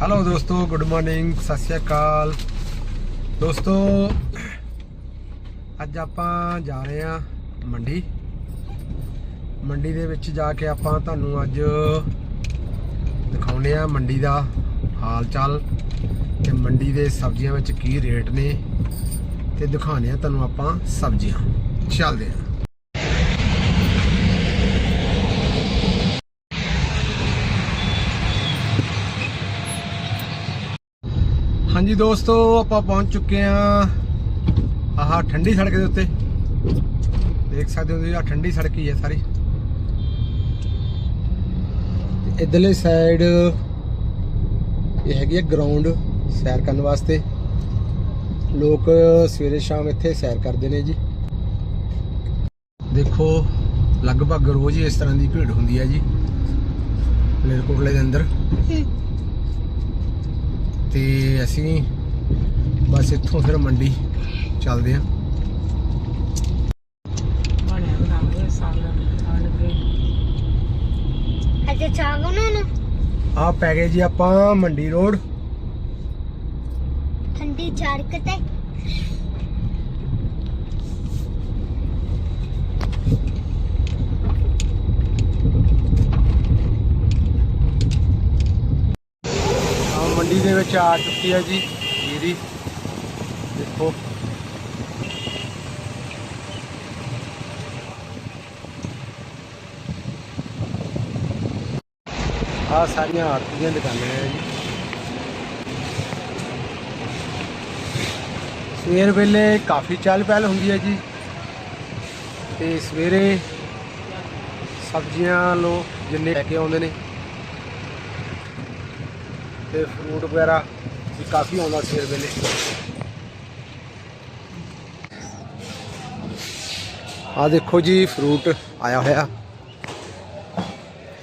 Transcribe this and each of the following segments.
Hello ਦੋਸਤੋ good morning ਸਤਿ ਸ਼੍ਰੀ ਅਕਾਲ ਦੋਸਤੋ ਅੱਜ ਆਪਾਂ ਜਾ ਰਹੇ ਹਾਂ ਮੰਡੀ ਮੰਡੀ ਦੇ ਵਿੱਚ ਜਾ ਕੇ ਆਪਾਂ ਤੁਹਾਨੂੰ ਅੱਜ ਦਿਖਾਉਨੇ ਆ ਮੰਡੀ ਦਾ ਹਾਲ ਚਾਲ ਤੇ ਮੰਡੀ ਦੇ ਸਬਜ਼ੀਆਂ ਵਿੱਚ ਕੀ ਰੇਟ ਨੇ ਤੇ ਦਿਖਾਉਨੇ ਆ ਤੁਹਾਨੂੰ ਆਪਾਂ ਸਬਜ਼ੀਆਂ ਚੱਲਦੇ ਆ ਹਾਂਜੀ ਦੋਸਤੋ, ਆਪਾਂ ਪਹੁੰਚ ਚੁੱਕੇ ਆ ਆਹ ਠੰਡੀ ਸੜਕ ਦੇ ਉੱਤੇ। ਦੇਖ ਸਕਦੇ ਹੋ ਤੁਸੀਂ, ਆਹ ਠੰਡੀ ਸੜਕ ਹੀ ਹੈ ਸਾਰੀ। ਇਧਰਲੇ ਸਾਈਡ ਇਹ ਹੈਗੀ ਹੈ ਗਰਾਊਂਡ ਸੈਰ ਕਰਨ ਵਾਸਤੇ। ਲੋਕ ਸਵੇਰੇ ਸ਼ਾਮ ਇੱਥੇ ਸੈਰ ਕਰਦੇ ਨੇ ਜੀ। ਦੇਖੋ, ਲਗਭਗ ਰੋਜ਼ ਹੀ ਇਸ ਤਰ੍ਹਾਂ ਦੀ ਭੀੜ ਹੁੰਦੀ ਹੈ ਜੀ। ਮਲੇਰਕੋਟਲੇ ਦੇ ਅੰਦਰ। ਤੇ ਅਸੀਂ ਬਸ ਇੱਥੋਂ ਫਿਰ ਮੰਡੀ ਚੱਲਦੇ ਆਂ ਆ ਪੈ ਗਏ ਜੀ ਆਪਾਂ ਮੰਡੀ ਰੋਡ। ਠੰਡੀ ਸੜਕ ਤੇ ਆ ਮੰਡੀ ਦੇ ਵਿੱਚ ਆ ਚੁੱਕੀ ਹੈ ਜੀ, ਜੀਰੀ। ਦੇਖੋ। ਆ ਸਾਰੀਆਂ ਆਰਤੀ ਦੀਆਂ ਦੁਕਾਨਾਂ ਹੈ ਜੀ। ਸਵੇਰ ਵੇਲੇ ਕਾਫੀ ਚਹਿਲ ਪਹਿਲ ਹੁੰਦੀ ਹੈ ਜੀ। ਤੇ ਸਵੇਰੇ ਸਬਜ਼ੀਆਂ ਲੋ ਜਿੰਨੇ ਲੈ ਕੇ ਆਉਂਦੇ ਨੇ। ਤੇ ਫਰੂਟ ਵਗੈਰਾ ਵੀ ਕਾਫੀ ਆਉਂਦਾ ਸਵੇਰ ਵੇਲੇ। ਆ ਦੇਖੋ ਜੀ ਫਰੂਟ ਆਇਆ ਹੋਇਆ।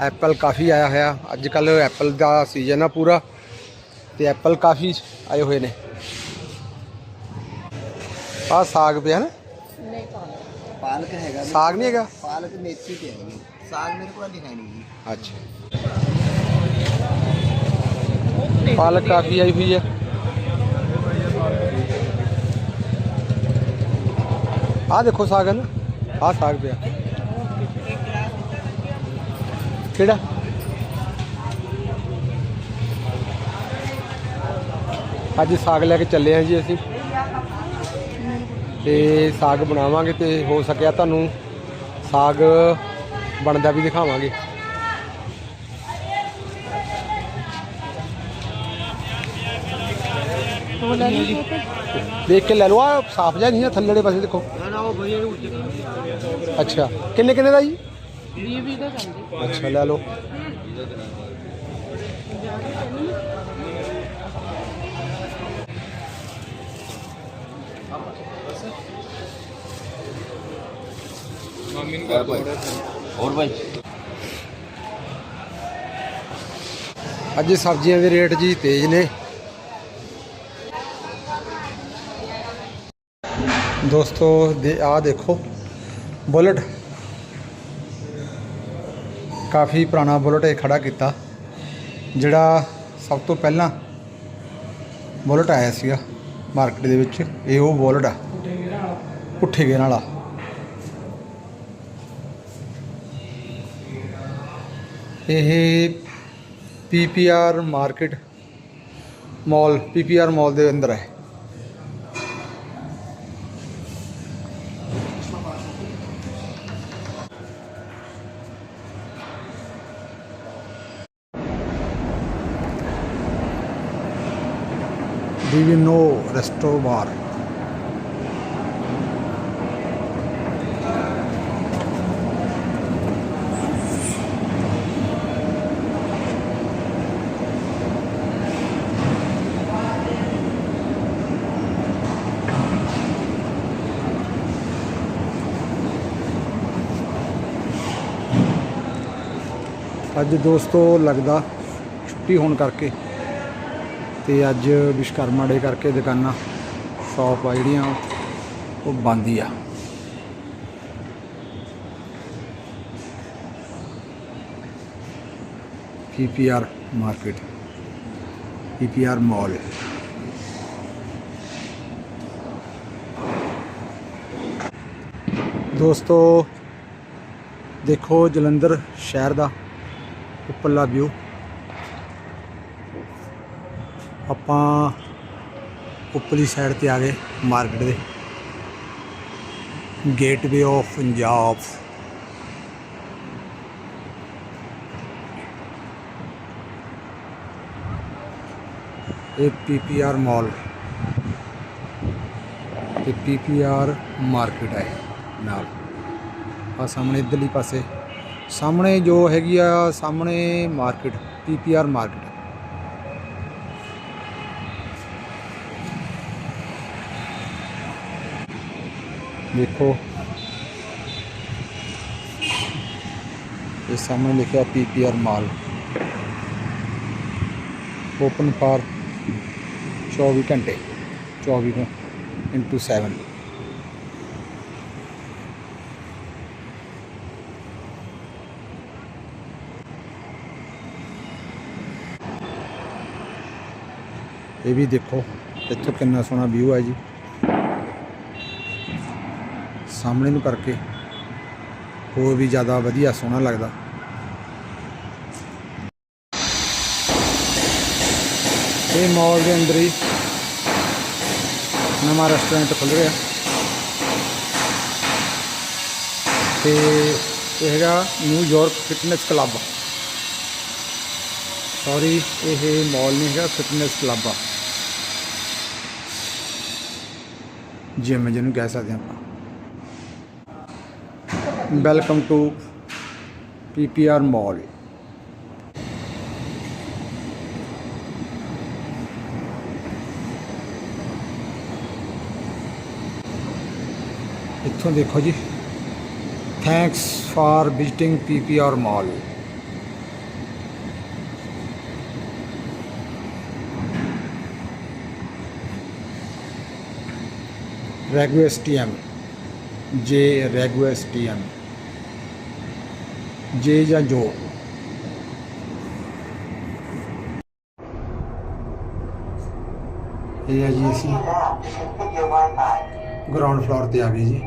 ਐਪਲ ਕਾਫੀ ਆਇਆ ਹੋਇਆ। ਅੱਜ ਕੱਲ ਐਪਲ ਦਾ ਸੀਜ਼ਨ ਆ ਪੂਰਾ ਤੇ ਐਪਲ ਕਾਫੀ ਆਏ ਹੋਏ ਨੇ। ਆ ਸਾਗ ਪਿਆ ਨਾ? ਨਹੀਂ ਪਾਣਾ ਪਾਲਕ ਹੈਗਾ ਸਾਗ ਨਹੀਂ ਹੈਗਾ? ਪਾਲਕ ਮੇਥੀ ਤੇ ਹੈਗੀ। ਸਾਗ ਮੇਰੇ ਕੋਲ ਦਿਖਾਈ ਨਹੀਂ ਜੀ। ਅੱਛਾ। ਪਾਲਕ ਕਾਫੀ ਆਈ ਹੋਈ ਹੈ। ਆ ਦੇਖੋ ਸਾਗ ਹੈ ਨਾ ਆ ਸਾਗ ਪਿਆ। ਕਿਹੜਾ? ਅੱਜ ਸਾਗ ਲੈ ਕੇ ਚੱਲੇ ਆ ਜੀ ਅਸੀਂ। ਤੇ ਸਾਗ ਬਣਾਵਾਂਗੇ ਤੇ ਹੋ ਸਕਿਆ ਤੁਹਾਨੂੰ ਸਾਗ ਬਣਦਾ ਵੀ ਦਿਖਾਵਾਂਗੇ। ਦੇਖ ਕੇ ਲੈ ਲਓ ਆ ਸਾਫ਼ ਜਿਹਾ ਨਹੀਂ ਹੈ ਥੱਲੜੇ ਪਾਸੇ ਦੇਖੋ। ਨਾ ਨਾ ਉਹ ਵਧੀਆ ਅੱਛਾ ਕਿੰਨੇ ਕਿੰਨੇ ਦਾ ਜੀ? 20 20 ਦਾ ਜਾਂਦੀ ਅੱਛਾ ਲੈ ਲਓ। ਹੋਰ ਭਾਈ। ਅੱਜ ਸਬਜ਼ੀਆਂ ਦੇ ਰੇਟ ਜੀ ਤੇਜ਼ ਨੇ। ਦੋਸਤੋ, ਦੇ ਆ ਦੇਖੋ, ਬੁਲਟ। ਕਾਫੀ ਪੁਰਾਣਾ ਬੁਲਟ ਇਹ ਖੜਾ ਕੀਤਾ, ਜਿਹੜਾ ਸਭ ਤੋਂ ਪਹਿਲਾਂ ਬੁਲਟ ਆਇਆ ਸੀਗਾ ਮਾਰਕੀਟ ਦੇ ਵਿੱਚ। ਇਹ ਉਹ ਬੁਲਟ ਆ, ਪੁੱਠੇ ਗੇਅਰ ਵਾਲਾ। ਇਹ PPR market mall PPR mall ਦੇ ਅੰਦਰ ਹੈ। ਡਿਵਿਨੋ Resto Bar ਅੱਜ ਦੋਸਤੋ ਲੱਗਦਾ ਛੁੱਟੀ ਹੋਣ ਕਰਕੇ ਤੇ ਅੱਜ ਵਿਸ਼ਕਰਮਾ ਡੇ ਕਰਕੇ ਦੁਕਾਨਾਂ, ਸ਼ਾਪ ਆ ਜਿਹੜੀਆਂ, ਉਹ ਬੰਦ ਹੀ ਆ। PPR market PPR mall. ਦੋਸਤੋ, ਦੇਖੋ ਜਲੰਧਰ ਸ਼ਹਿਰ ਦਾ ਉੱਪਰਲਾ ਵਿਊ। ਆਪਾਂ ਉੱਪਰਲੀ ਸਾਈਡ ਤੇ ਆ ਗਏ ਮਾਰਕੀਟ ਦੇ। ਗੇਟਵੇ ਆਫ ਪੰਜਾਬ ਇਹ ਪੀਪੀਆਰ ਮਾਲ ਤੇ ਪੀਪੀਆਰ ਮਾਰਕੀਟ ਹੈ ਨਾਲ। ਆ ਸਾਹਮਣੇ ਇਧਰਲੀ ਪਾਸੇ। ਸਾਹਮਣੇ ਜੋ ਹੈਗੀ ਆ, ਸਾਹਮਣੇ ਮਾਰਕੀਟ ਪੀਪੀਆਰ ਮਾਰਕੀਟ ਦੇਖੋ ਇਹ ਸਾਹਮਣੇ ਲਿਖਿਆ ਪੀਪੀਆਰ ਮਾਲ ਓਪਨ ਫਾਰ 24 ਘੰਟੇ 24 ਇੰਟੂ 7 ਇਹ ਵੀ ਦੇਖੋ ਇੱਥੋਂ ਕਿੰਨਾ ਸੋਹਣਾ ਵਿਊ ਹੈ ਜੀ ਸਾਹਮਣੇ ਨੂੰ ਕਰਕੇ ਹੋਰ ਵੀ ਜ਼ਿਆਦਾ ਵਧੀਆ, ਸੋਹਣਾ ਲੱਗਦਾ। ਇਹ ਮਾਲ ਦੇ ਅੰਦਰ ਹੀ ਨਵਾਂ ਰੈਸਟੋਰੈਂਟ ਖੁੱਲ ਰਿਹਾ ਤੇ ਇਹ ਹੈਗਾ ਨਿਊਯਾਰਕ ਫਿਟਨੈਸ ਕਲੱਬ ਸੌਰੀ ਇਹ ਮਾਲ ਨਹੀਂ ਹੈਗਾ ਫਿਟਨੈਸ ਕਲੱਬ ਆ। ਜਿਮ ਜਿਹਨੂੰ ਕਹਿ ਸਕਦੇ ਆਪਾਂ। ਵੈਲਕਮ ਟੂ ਪੀਪੀਆਰ ਮਾਲ ਇੱਥੋਂ ਦੇਖੋ ਜੀ thanks for visiting PPR mall ਰੈਗੂ STM ਜੇ ਰੈਗੂ ਐਸਟੀਐਮ ਜੇ ਜਾਂ ਜੋ। ਇਹ ਹੈ ਜੀ ਅਸੀਂ ਗਰਾਊਂਡ ਫਲੋਰ ਤੇ ਆ ਗਏ ਜੀ।